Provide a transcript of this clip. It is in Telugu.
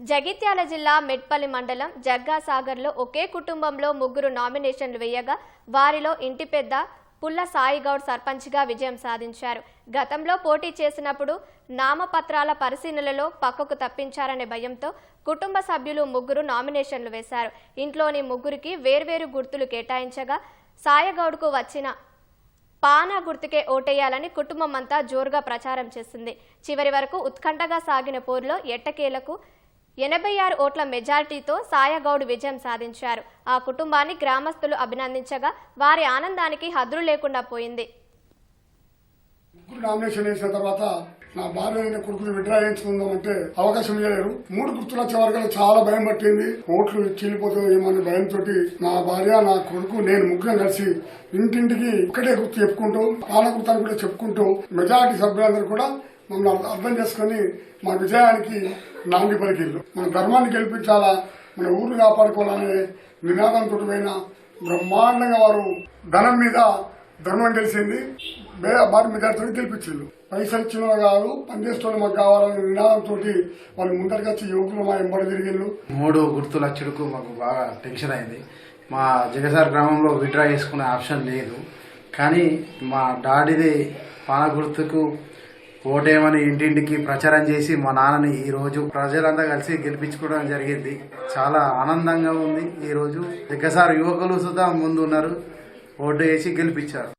జగిత్యాల జిల్లా మెట్పల్లి మండలం జగ్గాసాగర్లో ఒకే కుటుంబంలో ముగ్గురు నామినేషన్లు వేయగా వారిలో ఇంటి పెద్ద పుల్ల సాయిగౌడ్ సర్పంచ్గా విజయం సాధించారు. గతంలో పోటీ చేసినప్పుడు నామపత్రాల పరిశీలనలో పక్కకు తప్పించారనే భయంతో కుటుంబ సభ్యులు ముగ్గురు నామినేషన్లు వేశారు. ఇంట్లోని ముగ్గురికి వేర్వేరు గుర్తులు కేటాయించగా సాయిగౌడ్కు వచ్చిన పానా గుర్తుకే ఓటేయాలని కుటుంబం అంతా జోరుగా ప్రచారం చేసింది. చివరి వరకు ఉత్కంఠగా సాగిన పోరులో ఎట్టకేలకు ఎనభై ఆరు ఓట్ల మెజారిటీతో సాయగౌడ్ విజయం సాధించారు. ఆ కుటుంబాన్ని గ్రామస్తులు అభినందించగా వారి ఆనందానికి హద్దులు లేకుండా పోయింది. నామినేషన్ వేసిన తర్వాత నా భార్య అయిన కొడుకుని విడ్రా చేయించుకుందాం అంటే అవకాశం ఇవ్వలేరు మూడు గుర్తులు వచ్చే వరకు చాలా భయం పట్టింది. ఓట్లు చీలిపోతుందో ఏమని భయంతో నా భార్య నా కొడుకు నేను ముగ్గురం కలిసి ఇంటింటికి ఒక్కటే గుర్తు చెప్పుకుంటూ పాల గుర్తాన్ని కూడా చెప్పుకుంటూ మెజారిటీ సభ్యులందరూ కూడా మమ్మల్ని అర్థం చేసుకుని మా విజయానికి నాంది పలికిండ్రు మన ధర్మాన్ని గెలిపించాలా మన ఊరు కాపాడుకోవాలనే నినాదంతో పోయిన బ్రహ్మాండంగా వారు ధనం మీద ధర్మం తెలిసింది బే- భారీ మెజార్టీతో గెలిపించిండు పైసలు ఇచ్చిన కాదు పనిచేస్తున్న మాకు కావాలనే నినాదంతో వాళ్ళు ముందరికి వచ్చి యువకులు మా ఎంబడి తిరిగిళ్ళు మూడు గుర్తుల అచ్చుడుకు మాకు బాగా టెన్షన్ అయింది. మా జగసార్ గ్రామంలో విడ్రా చేసుకునే ఆప్షన్ లేదు. కానీ మా డాడీది పాన గుర్తుకు ఓటేమని ఇంటింటికి ప్రచారం చేసి మా నాన్నని ఈరోజు ప్రజలంతా కలిసి గెలిపించుకోవడం జరిగింది. చాలా ఆనందంగా ఉంది ఈ రోజు. యువకులు సుధా ముందు ఉన్నారు ఓటు వేసి గెలిపించారు.